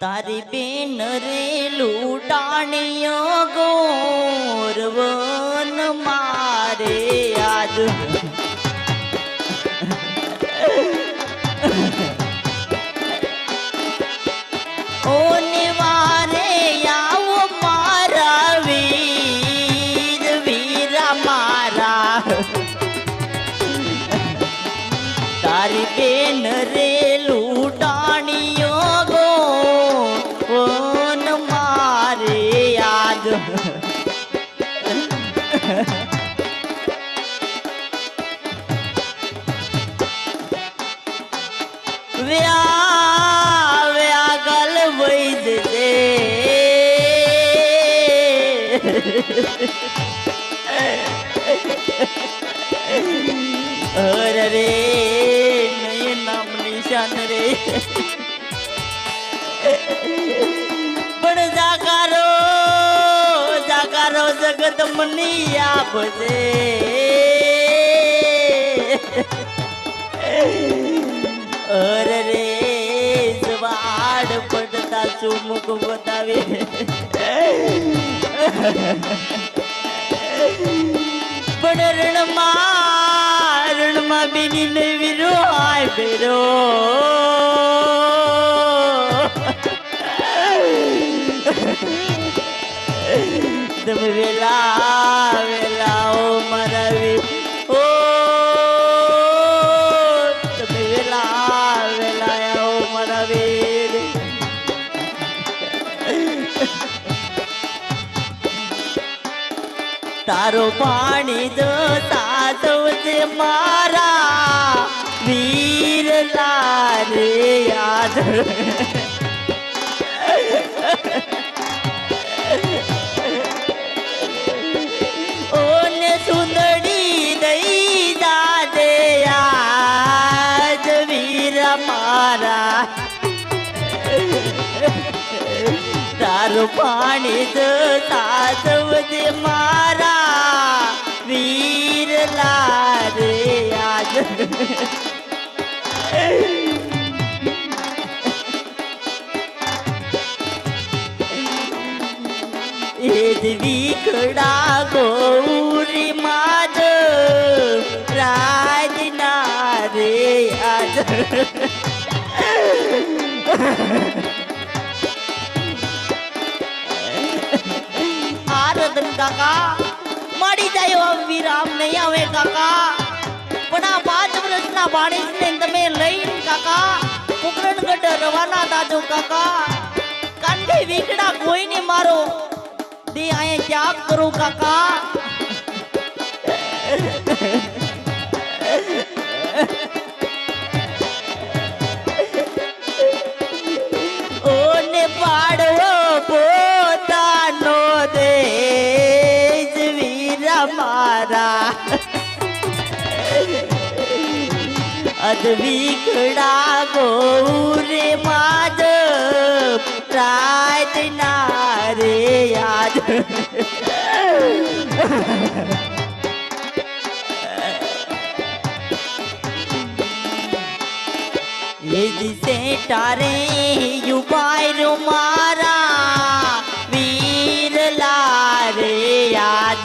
તારી બેન રે લૂટાણીઓ ગોરવન મારે આજ અર રે નય નામ નિશાન રે. પણ જાકારો જાકારો જગત મની આપજે. અર પડતા મુખ બતાવી. પણ રણમાં રણમાં બિની વીરો આય બેરો તારો પાણી જો સાધવજે મારા. વીર લારે યાદ તારું પાણી જ સાધવજે મારા વીર લારે આજ. એ જ વિખડા ગૌરી માદ રાજના રે આજ. કાકા? મળી જાય એવા વિરામ નહીં આવે કાકા. પણ આ પાંચ વર્ષના બાળકને તમે લઈને કાકા કુકરણગઢ રવાના દાજો કાકા. કાંડે વીકડા કોઈને મારો દે અહીંયા ત્યાગ કરો કાકા. અદવિકડા ગોરે માદ રાત નારે યાદ. એ દિશે તારે યુબાયરો મારા વીર લારે યાદ.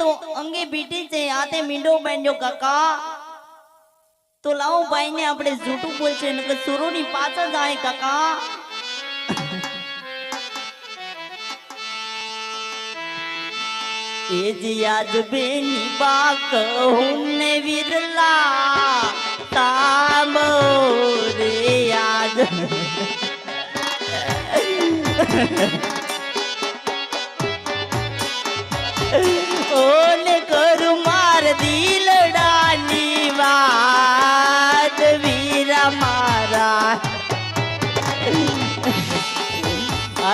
તો અંગે બીટી છે, હાથે મીંડો બાંધ્યો, કાકા, તો લાવો ભાઈને આપણે જૂઠું બોલશે ને કે સુરોની પાછળ જાય, કાકા. એ જ યાદ બેની બાક કહું ને વિરલા તાંબો રે યાદ.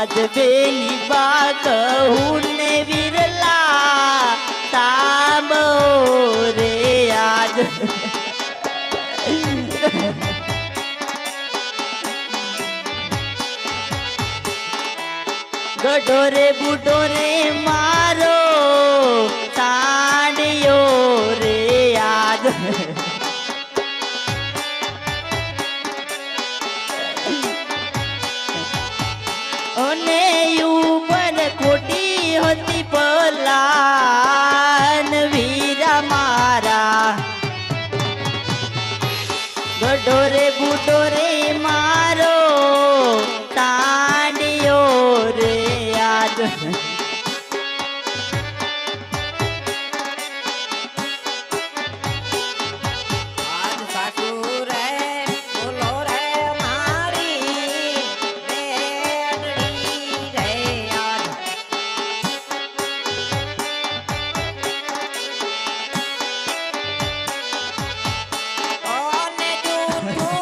આજ બેલી વાત હું ને વિરલા તાબો રે આજ. ગઢો રે બુટો રે મારો તાંડિયો જૂઠું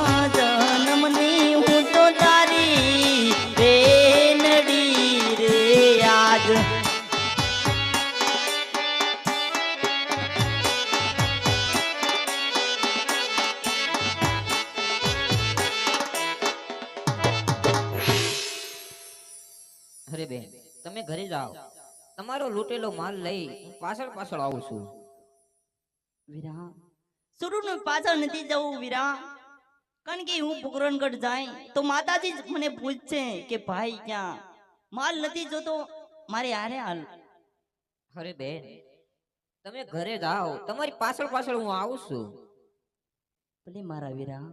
બેન તમે ઘરે જાઓ. તમારો લૂંટેલો માલ લઈ હું પાછળ પાછળ આવું છું. વીરા સુરુનું પાછળ નથી જવું વીરા. કારણ કે હું પોકરણગઢ જાય તો માતાજી જ મને પૂછશે કે ભાઈ ક્યાં? માલ નથી જોતો મારે હારે હાલ. અરે બેન તમે ઘરે જાઓ તમારી પાછળ પાછળ હું આવું છું. ભલે મારા વીરા